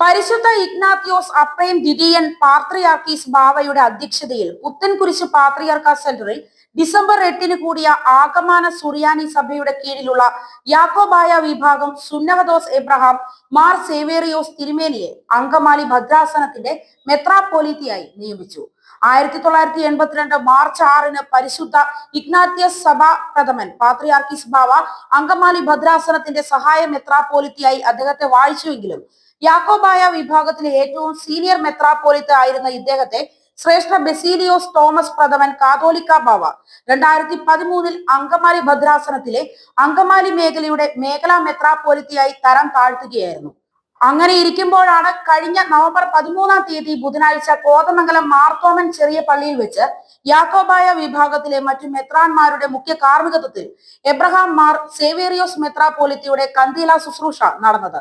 പരിശുദ്ധ ഇഗ്നാത്തിയോസ് അപ്രേം ദ്വിതീയൻ പാത്രിയാർക്കീസ് ബാവയുടെ അധ്യക്ഷതയിൽ പുത്തൻകുരിശ് പാത്രിയാർക്ക സെന്ററിൽ ഡിസംബർ എട്ടിന് കൂടിയ ആഗമാന സുറിയാനി സഭയുടെ കീഴിലുള്ള യാക്കോബായ വിഭാഗം സുന്നവദോസ് എബ്രഹാം മാർ സേവേറിയോസ് തിരുമേനിയെ അങ്കമാലി ഭദ്രാസനത്തിന്റെ മെത്രാപ്പോലിത്തിയായി നിയമിച്ചു. ആയിരത്തി തൊള്ളായിരത്തി എൺപത്തിരണ്ട് മാർച്ച് ആറിന് പരിശുദ്ധ ഇഗ്നാത്യസ് സഭ പ്രഥമൻ പാത്രിയാർക്കിസ് ബാവ അങ്കമാലി ഭദ്രാസനത്തിന്റെ സഹായ മെത്രാപോലിത്തിയായി അദ്ദേഹത്തെ വായിച്ചുവെങ്കിലും യാക്കോബായ വിഭാഗത്തിലെ ഏറ്റവും സീനിയർ മെത്രാപോലിത്ത ആയിരുന്ന ഇദ്ദേഹത്തെ ശ്രേഷ്ഠ ബെസീലിയോസ് തോമസ് പ്രഥമൻ കാതോലിക്ക ബാവ. രണ്ടായിരത്തി പതിമൂന്നിൽ അങ്കമാലി ഭദ്രാസനത്തിലെ അങ്കമാലി മേഖലയുടെ മേഖലാ മെത്രാപോലിത്തിയായി തരം താഴ്ത്തുകയായിരുന്നു. അങ്ങനെ ഇരിക്കുമ്പോഴാണ് കഴിഞ്ഞ നവംബർ പതിമൂന്നാം തീയതി ബുധനാഴ്ച കോതമംഗലം മാർത്തോമൻ ചെറിയ പള്ളിയിൽ വെച്ച് യാക്കോബായ വിഭാഗത്തിലെ മറ്റു മെത്രാന്മാരുടെ മുഖ്യ കാർമ്മികത്വത്തിൽ എബ്രഹാം മാർ സേവേറിയോസ് മെത്രാപോലിത്തിയുടെ കന്തീല ശുശ്രൂഷ നടന്നത്.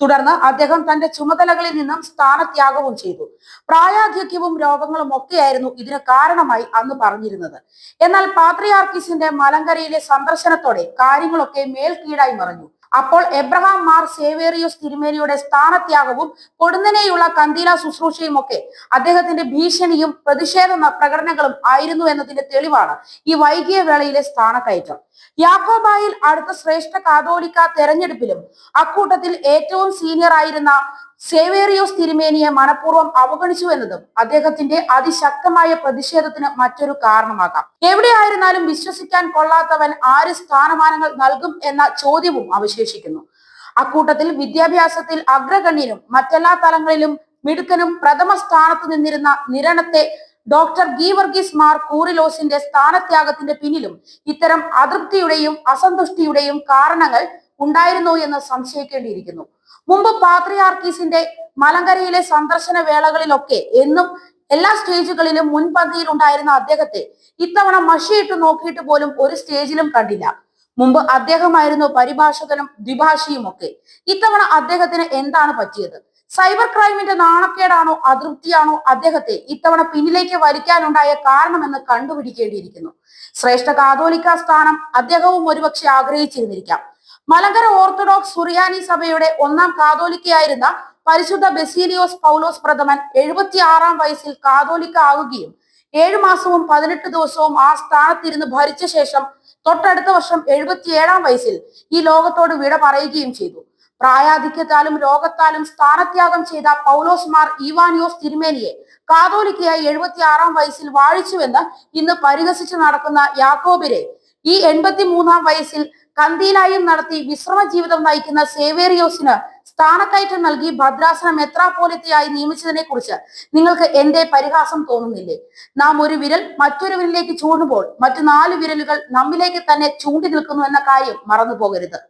തുടർന്ന് അദ്ദേഹം തന്റെ ചുമതലകളിൽ നിന്നും സ്ഥാനത്യാഗവും ചെയ്തു. പ്രായാധിക്യവും രോഗങ്ങളും ഒക്കെയായിരുന്നു ഇതിന് കാരണമായി അന്ന് പറഞ്ഞിരുന്നത്. എന്നാൽ പാത്രിയാർക്കിസിന്റെ മലങ്കരയിലെ സന്ദർശനത്തോടെ കാര്യങ്ങളൊക്കെ മേൽക്കീടായി മറഞ്ഞു. അപ്പോൾ എബ്രഹാം മാർ സേവേറിയോസ് തിരുമേനിയുടെ സ്ഥാനത്യാഗവും കൊടുന്നനെയുള്ള കന്തീല ശുശ്രൂഷയും ഒക്കെ അദ്ദേഹത്തിന്റെ ഭീഷണിയും പ്രതിഷേധ പ്രകടനങ്ങളും ആയിരുന്നു എന്നതിന്റെ തെളിവാണ് ഈ വൈകിയ വേളയിലെ സ്ഥാനക്കയറ്റം. യാക്കോബായിൽ അടുത്ത ശ്രേഷ്ഠ കാതോലിക്ക തെരഞ്ഞെടുപ്പിലും അക്കൂട്ടത്തിൽ ഏറ്റവും സീനിയർ ആയിരുന്ന സേവേറിയോസ് തിരുമേനിയെ മനഃപൂർവം അവഗണിച്ചു എന്നതും അദ്ദേഹത്തിന്റെ അതിശക്തമായ പ്രതിഷേധത്തിന് മറ്റൊരു കാരണമാകാം. എവിടെയായിരുന്നാലും വിശ്വസിക്കാൻ കൊള്ളാത്തവൻ ആര് സ്ഥാനമാനങ്ങൾ നൽകും എന്ന ചോദ്യവും അവശേഷിക്കുന്നു. അക്കൂട്ടത്തിൽ വിദ്യാഭ്യാസത്തിൽ അഗ്രഗണ്യനും മറ്റെല്ലാ തലങ്ങളിലും മിടുക്കനും പ്രഥമ സ്ഥാനത്ത് നിന്നിരുന്ന നിരണത്തെ ഡോക്ടർ ഗീവർഗീസ് മാർ കൂറിലോസിന്റെ സ്ഥാനത്യാഗത്തിന്റെ പിന്നിലും ഇത്തരം അതൃപ്തിയുടെയും അസന്തുഷ്ടിയുടെയും കാരണങ്ങൾ ഉണ്ടായിരുന്നോ എന്ന് സംശയിക്കേണ്ടിയിരിക്കുന്നു. മുമ്പ് പാത്രിയാർക്കീസിന്റെ മലങ്കരയിലെ സന്ദർശന വേളകളിലൊക്കെ എന്നും എല്ലാ സ്റ്റേജുകളിലും മുൻപന്തിയിൽ ഉണ്ടായിരുന്ന അദ്ദേഹത്തെ ഇത്തവണ മഷിയിട്ട് നോക്കിയിട്ട് പോലും ഒരു സ്റ്റേജിലും കണ്ടില്ല. മുമ്പ് അദ്ദേഹമായിരുന്നു പരിഭാഷകനും ദ്വിഭാഷിയും ഒക്കെ ഇത്തവണ അദ്ദേഹത്തിന് എന്താണ് പറ്റിയത്? സൈബർ ക്രൈമിന്റെ നാണക്കേടാണോ അതൃപ്തിയാണോ അദ്ദേഹത്തെ ഇത്തവണ പിന്നിലേക്ക് വലിക്കാനുണ്ടായ കാരണമെന്ന് കണ്ടുപിടിക്കേണ്ടിയിരിക്കുന്നു. ശ്രേഷ്ഠ കാതോലിക്ക സ്ഥാനം അദ്ദേഹവും ഒരുപക്ഷെ ആഗ്രഹിച്ചിരുന്നിരിക്കാം. മലങ്കര ഓർത്തഡോക്സ് സുറിയാനി സഭയുടെ ഒന്നാം കാതോലിക്കയായിരുന്ന പരിശുദ്ധ ബെസീലിയോസ് പൗലോസ് പ്രഥമൻ എഴുപത്തി ആറാം വയസ്സിൽ കാതോലിക്ക ആവുകയും ഏഴു മാസവും പതിനെട്ട് ദിവസവും ആ സ്ഥാനത്തിരുന്ന് ഭരിച്ച ശേഷം തൊട്ടടുത്ത വർഷം എഴുപത്തിയേഴാം വയസ്സിൽ ഈ ലോകത്തോട് വിട പറയുകയും ചെയ്തു. പ്രായാധിക്യത്താലും രോഗത്താലും സ്ഥാനത്യാഗം ചെയ്ത പൗലോസ് മാർ ഈവാനിയോസ് തിരുമേനിയെ കാതോലിക്കയായി എഴുപത്തി ആറാം വയസ്സിൽ വാഴിച്ചുവെന്ന് ഇന്ന് പരിഹസിച്ച് നടക്കുന്ന യാക്കോബിരെ ഈ എൺപത്തി മൂന്നാം വയസ്സിൽ കന്തീലായും നടത്തി വിശ്രമ ജീവിതം നയിക്കുന്ന സേവേറിയോസിന് സ്ഥാനക്കയറ്റം നൽകി ഭദ്രാസന മെത്രാപോലിത്തയായി നിയമിച്ചതിനെ കുറിച്ച് നിങ്ങൾക്ക് എന്റെ പരിഹാസം തോന്നുന്നില്ലേ? നാം ഒരു വിരൽ മറ്റൊരു വിരലിലേക്ക് ചൂണ്ടുമ്പോൾ മറ്റു നാല് വിരലുകൾ നമ്മിലേക്ക് തന്നെ ചൂണ്ടി നിൽക്കുന്നു എന്ന കാര്യം മറന്നു പോകരുത്